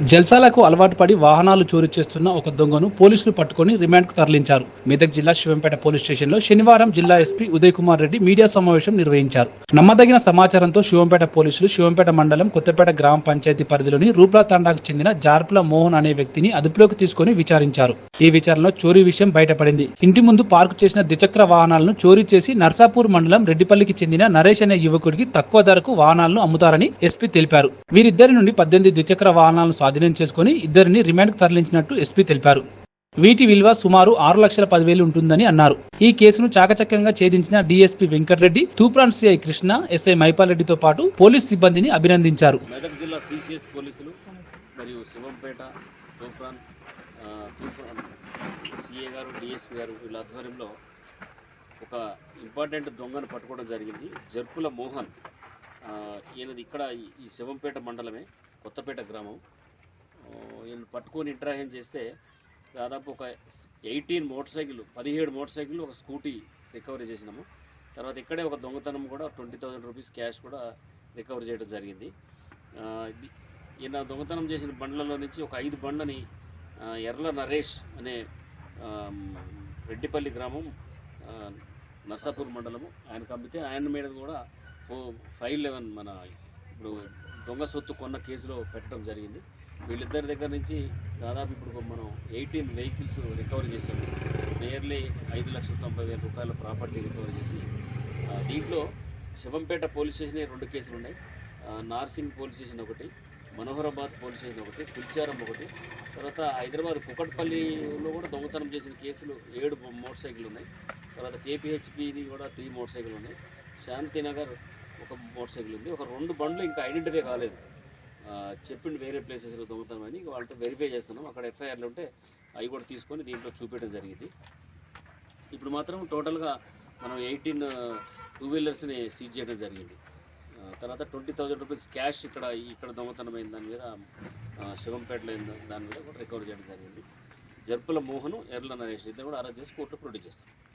జల్సాలకు అలవాటు పడి వాహనాలు చోరీ చేస్తున్న ఒక దొంగను పోలీసులు పట్టుకుని రిమాండ్కు తరలించారు. మెదక్ జిల్లా శివంపేట పోలీస్ స్టేషన్లో శనివారం జిల్లా ఎస్పీ ఉదయ్ కుమార్ రెడ్డి మీడియా సమావేశం నిర్వహించారు. నమ్మదగిన సమాచారంతో శివంపేట పోలీసులు శివంపేట మండలం కొత్తపేట గ్రామ పంచాయతీ పరిధిలోని రూప్లా తండాకు చెందిన జార్పుల మోహన్ అనే వ్యక్తిని అదుపులోకి తీసుకుని విచారించారు. ఈ విచారణలో చోరీ విషయం బయటపడింది. ఇంటి ముందు పార్కు చేసిన ద్విచక్ర వాహనాలను చోరీ చేసి నర్సాపూర్ మండలం రెడ్డిపల్లికి చెందిన నరేష్ అనే యువకుడికి తక్కువ ధరకు వాహనాలను అమ్ముతారని ఎస్పీ తెలిపారు. వీరిద్దరి నుండి పద్దెనిమిది ద్విచక్ర వాహనాలను స్వాధీనం చేసుకుని ఇద్దరిని రిమాండ్కు తరలించినట్టు ఎస్పీ తెలిపారు. వీటి విలువ సుమారు ఆరు లక్షల పదివేలు ఉంటుందని అన్నారు. ఈ కేసును చాకచక్యంగా ఛేదించిన DSP Venkatareddy Toopran CI Krishna SI Maipal రెడ్డితో పాటు పోలీస్ సిబ్బందిని అభినందించారు. మెదక్ జిల్లా సిసిఎస్ పోలీసులు మరియు శివంపేట తూఫాన్ తూప్రాన్ తూఫాన్ సిఏ గారు డిఎస్పీ గారు వీళ్ళ ఆధ్వర్యంలో ఒక ఇంపార్టెంట్ దొంగను పట్టుకోవడం జరిగింది. జర్పుల మోహన్ ఈయనది ఇక్కడ ఈ శివంపేట మండలమే కొత్తపేట గ్రామం. వీళ్ళు ఈయన పట్టుకొని ఇంటరాక్షన్ చేస్తే దాదాపు ఒక ఎయిటీన్ మోటార్ సైకిల్ పదిహేడు మోటార్ సైకిల్ ఒక స్కూటీ రికవరీ చేసినాము. తర్వాత ఇక్కడే ఒక దొంగతనం కూడా ట్వంటీ థౌజండ్ రూపీస్ క్యాష్ కూడా రికవర్ చేయడం జరిగింది. ఈయన దొంగతనం చేసిన బండ్లలో నుంచి ఒక ఐదు బండ్లని ఎర్ల నరేష్ అనే రెడ్డిపల్లి గ్రామం నర్సాపూర్ మండలము ఆయనకు అమ్మితే ఆయన మీద కూడా ఫైవ్ లెవెన్ మన ఇప్పుడు దొంగ సొత్తు కొన్న కేసులో పెట్టడం జరిగింది. వీళ్ళిద్దరి దగ్గర నుంచి దాదాపు ఇప్పుడు మనం ఎయిటీన్ వెహికల్స్ రికవర్ చేశాము నియర్లీ ఐదు లక్షల తొంభై వేల రూపాయల ప్రాపర్టీ రికవర్ చేసి దీంట్లో శివంపేట పోలీస్ స్టేషన్ రెండు కేసులు ఉన్నాయి. నార్సింగ్ పోలీస్ స్టేషన్ ఒకటి మనోహరాబాద్ పోలీస్ స్టేషన్ ఒకటి కుల్చారం ఒకటి తర్వాత హైదరాబాద్ కుకట్పల్లిలో కూడా దొంగతనం చేసిన కేసులు ఏడు మోటార్ సైకిల్ ఉన్నాయి. తర్వాత కేపీహెచ్పిది కూడా త్రీ మోటార్ సైకిల్ ఉన్నాయి. శాంతినగర్ ఒక మోటార్ సైకిల్ ఉంది. ఒక రెండు బండ్లు ఇంకా ఐడెంటిఫై కాలేదు. ఆ, చెప్పిండు వేరే ప్లేసెస్లో దొంగతనం అని వాళ్ళతో వెరిఫై చేస్తున్నాం. అక్కడ ఎఫ్ఐఆర్లు ఉంటే అవి కూడా తీసుకొని దీంట్లో చూపించడం జరిగింది. ఇప్పుడు మాత్రం టోటల్గా మనం ఎయిటీన్ టూ వీలర్స్ని సీజ్ చేయడం జరిగింది. తర్వాత ట్వంటీ థౌజండ్ రూపీస్ క్యాష్ ఇక్కడ ఇక్కడ దొంగతనమైన దాని మీద శివంపేటలో అయిన దాని మీద కూడా రికవర్ చేయడం జరిగింది. జర్పుల మోహను ఎర్ల నరేష్ ఇద్దరు కూడా అరెస్ట్ చేసి కోర్టులో ప్రొడ్యూస్ చేస్తాం